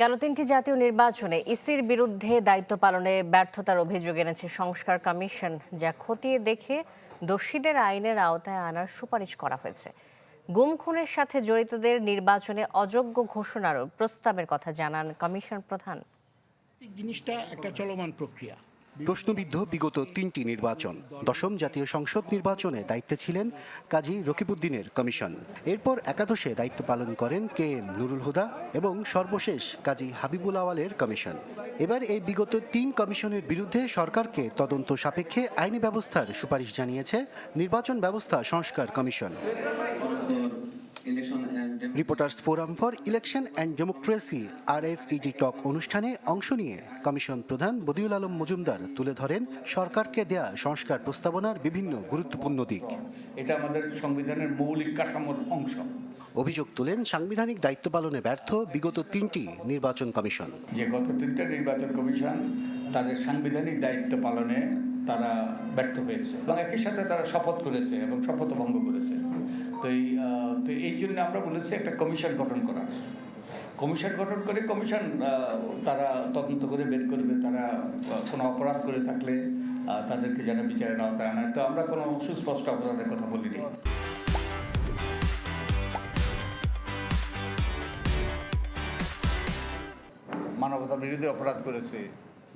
গেল তিনটি জাতীয় নির্বাচনে ইসির বিরুদ্ধে দায়িত্ব পালনে ব্যর্থতার অভিযোগ এনেছে সংস্কার কমিশন, যা খতিয়ে দেখে দোষীদের আইনের আওতায় আনার সুপারিশ করা হয়েছে। গুম খুনের সাথে জড়িতদের নির্বাচনে অযোগ্য ঘোষণারও প্রস্তাবের কথা জানান কমিশন প্রধান। জিনিসটা একটা চলমান প্রক্রিয়া। প্রশ্নবিদ্ধ বিগত তিনটি নির্বাচন। দশম জাতীয় সংসদ নির্বাচনে দায়িত্বে ছিলেন কাজী রকিবউদ্দিনের কমিশন। এরপর একাদশে দায়িত্ব পালন করেন কে এম নুরুল হুদা এবং সর্বশেষ কাজী হাবিবুল আওয়ালের কমিশন। এবার এই বিগত তিন কমিশনের বিরুদ্ধে সরকারকে তদন্ত সাপেক্ষে আইনি ব্যবস্থার সুপারিশ জানিয়েছে নির্বাচন ব্যবস্থা সংস্কার commission. Reporters forum for election and democracy R F E D talk অনুষ্ঠানে অংশ নিয়ে কমিশন প্রধান বদিউল আলম মজুমদার তুলে ধরেন সরকারকে দেয়া সংস্কার প্রস্তাবনার বিভিন্ন গুরুত্বপূর্ণ দিক। এটা আমাদের সংবিধানের মৌলিক কাঠামোর অংশ। অভিযোগ তোলেন সাংবিধানিক দায়িত্ব পালনে ব্যর্থ বিগত তিনটি নির্বাচন কমিশন। যে গত তিনটা নির্বাচন কমিশন তাদের সাংবিধানিক দায়িত্ব পালনে তারা ব্যর্থ হয়েছে এবং একই সাথে তারা শপথ করেছে এবং শপথ ভঙ্গ করেছে। তো এই তো এই জন্য আমরা বলেছি একটা কমিশন গঠন করার কমিশন গঠন করে কমিশন তারা তদন্ত করে বের করবে, তারা কোনো অপরাধ করে থাকলে তাদেরকে যেন বিচারের আওতায় আনায় তো আমরা কোনো সুস্পষ্ট অপরাধের কথা বলিনি। মানবতা বিরোধী অপরাধ করেছে।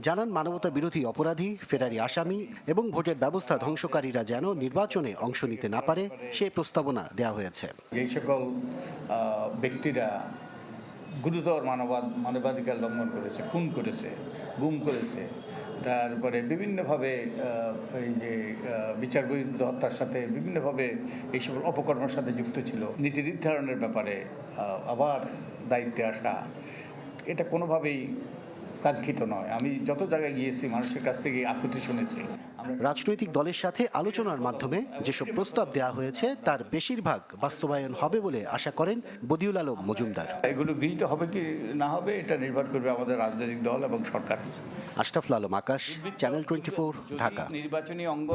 জানান মানবতা বিরোধী অপরাধী, ফেরারি আসামি এবং ভোটের ব্যবস্থা ধ্বংসকারীরা যেন নির্বাচনে অংশ নিতে না পারে, সে প্রস্তাবনা দেওয়া হয়েছে। যেই সকল ব্যক্তিরা গুরুতর মানবাদ, মানবাধিকার লঙ্ঘন করেছে, খুন করেছে, গুম করেছে, তারপরে বিভিন্নভাবে এই যে বিচার বহির্ভূত হত্যার সাথে বিভিন্নভাবে এই সকল অপকর্মের সাথে যুক্ত ছিল, নীতি নির্ধারণের ব্যাপারে আবার দায়িত্বে আসা, এটা কোনোভাবেই কাঙ্ক্ষিত নয়। আমি যত জায়গায় গিয়েছি মানুষের কাছ থেকে আপত্তি শুনেছি। রাজনৈতিক দলের সাথে আলোচনার মাধ্যমে যেসব প্রস্তাব দেওয়া হয়েছে তার বেশিরভাগ বাস্তবায়ন হবে বলে আশা করেন বদিউল আলম মজুমদার। এগুলো গৃহীত হবে কি না হবে এটা নির্ভর করবে আমাদের রাজনৈতিক দল এবং সরকার। Ashraful Alam Akash channel twenty Dhaka. নির্বাচনী অঙ্গ